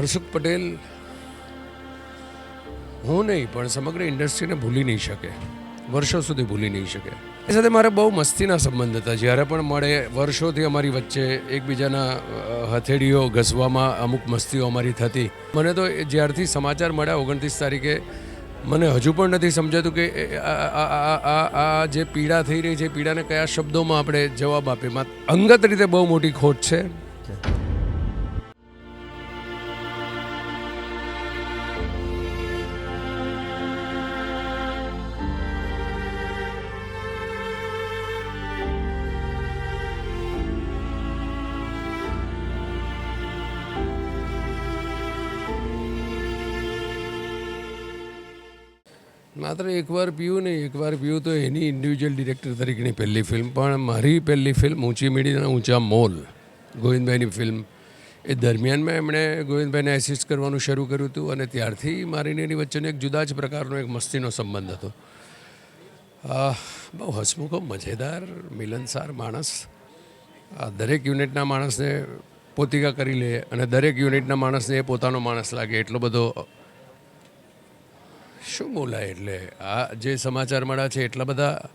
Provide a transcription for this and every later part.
હર્ષુક પટેલ, હું નહીં, પણ સમગ્ર ઇન્ડસ્ટ્રીને ભૂલી નહીં શકે. વર્ષો સુધી ભૂલી નહીં શકે. એ સાથે મારા બહુ મસ્તીના સંબંધ હતા. જ્યારે પણ મળે, વર્ષોથી અમારી વચ્ચે એકબીજાના હથેળીઓ ઘસવામાં અમુક મસ્તીઓ અમારી થતી. મને તો જ્યારથી સમાચાર મળ્યા ઓગણત્રીસ તારીખે, મને હજુ પણ નથી સમજાતું કે આ જે પીડા થઈ રહી છે પીડાને કયા શબ્દોમાં આપણે જવાબ આપીએ? અંગત રીતે બહુ મોટી ખોટ છે. માત્ર એકવાર પીયું નહીં, એકવાર પીયું તો એની ઇન્ડિવિજ્યુઅલ ડિરેક્ટર તરીકેની પહેલી ફિલ્મ પણ મારી પહેલી ફિલ્મ ઊંચી મીડીના ઊંચા મોલ, ગોવિંદભાઈની ફિલ્મ એ દરમિયાનમાં એમણે ગોવિંદભાઈને એસિસ્ટ કરવાનું શરૂ કર્યું હતું અને ત્યારથી મારીને એની વચ્ચેનો એક જુદા જ પ્રકારનો એક મસ્તીનો સંબંધ હતો. બહુ હસમુખો, મજેદાર, મિલનસાર માણસ. દરેક યુનિટના માણસને પોતિકા કરી લે અને દરેક યુનિટના માણસને એ પોતાનો માણસ લાગે, એટલો બધો શું બોલાય એટલે? આ જે સમાચાર મળ્યા છે, એટલા બધા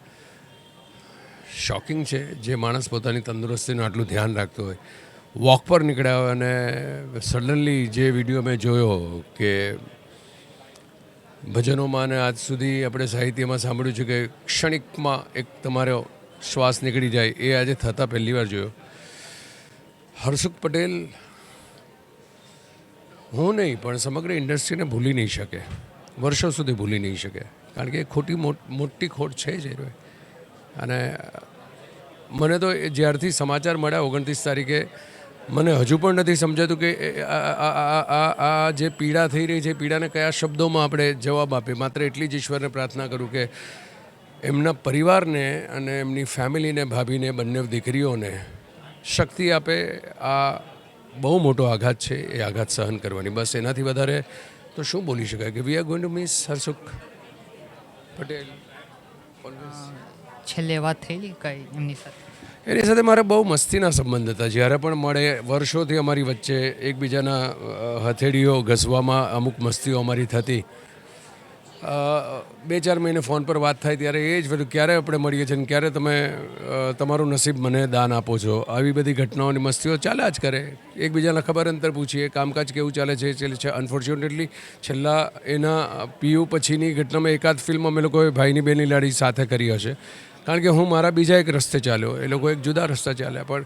શોકિંગ છે, જે માણસ પોતાની તંદુરસ્તીનું આટલું ધ્યાન રાખતો હોય. વોક પર નીકળ્યા હોય અને સડનલી જે વીડિયો મેં જોયો કે ભજનોમાં અને આજ સુધી આપણે સાહિત્યમાં સાંભળ્યું છે કે ક્ષણિકમાં એક તમારો શ્વાસ નીકળી જાય, એ આજે થતાં પહેલી વાર જોયો. હર્ષુખ પટેલ, હું નહીં, પણ સમગ્ર ઇન્ડસ્ટ્રીને ભૂલી નહીં શકે. વર્ષો સુધી ભૂલી નહીં શકે. કારણ કે એ ખોટી મોટ- ખોટ છે જ એ અને, મને તો જ્યારથી સમાચાર મળ્યા ઓગણત્રીસ તારીખે, મને હજુ પણ નથી સમજાતું કે આ જે પીડા થઈ રહી છે પીડાને કયા શબ્દોમાં આપણે જવાબ આપીએ? માત્ર એટલી જ ઈશ્વરને પ્રાર્થના કરું કે એમના પરિવારને અને એમની ફેમિલીને, ભાભીને, બંને દીકરીઓને શક્તિ આપે. આ બહુ મોટો આઘાત છે એ આઘાત સહન કરવાની. બસ એનાથી વધારે તો શું બોલી શકાય કે we are going to miss Harsukh Patel છેલ્લે વાત થયેલી કઈ એમની સાથે? એની સાથે મારા બહુ મસ્તીના સંબંધ હતા. જ્યારે પણ મળે વર્ષોથી અમારી વચ્ચે એકબીજાના હથેળીઓ ઘસવામાં અમુક મસ્તીઓ અમારી થતી. બે ચાર મહિને ફોન પર વાત થાય ત્યારે એ જ બધું, ક્યારે આપણે મળીએ છીએ ક્યારે તમે તમારું નસીબ મને દાન આપો છો? આવી બધી ઘટનાઓની મસ્તીઓ ચાલ્યા જ કરે. એકબીજાના ખબર અંતર પૂછીએ, કામકાજ કેવું ચાલે છે ચાલે છે. અનફોર્ચ્યુનેટલી છેલ્લા એના પીયુ પછીની ઘટનામાં એકાદ ફિલ્મ અમે લોકોએ ભાઈની બેની લાડી સાથે કરી હશે. કારણ કે હું મારા બીજા એક રસ્તે ચાલ્યો, એ લોકો એક જુદા રસ્તા ચાલ્યા. પણ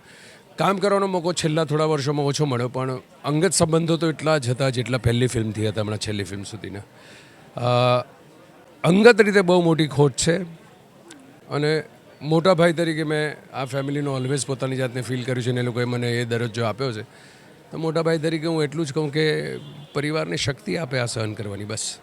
કામ કરવાનો મોકો છેલ્લા થોડા વર્ષોમાં ઓછો મળ્યો, પણ અંગત સંબંધો તો એટલા જ હતા જેટલા પહેલી ફિલ્મથી હતા હમણાં છેલ્લી ફિલ્મ સુધીના. અંગત રીતે બહુ મોટી ખોટ છે અને મોટા ભાઈ તરીકે મેં આ ફેમિલીનો ઓલવેઝ પોતાની જાતને ફીલ કર્યું છે અને એ લોકોએ મને એ દરજ્જો આપ્યો છે. તો મોટા ભાઈ તરીકે હું એટલું જ કહું કે પરિવારને શક્તિ આપે આ સહન કરવાની, બસ.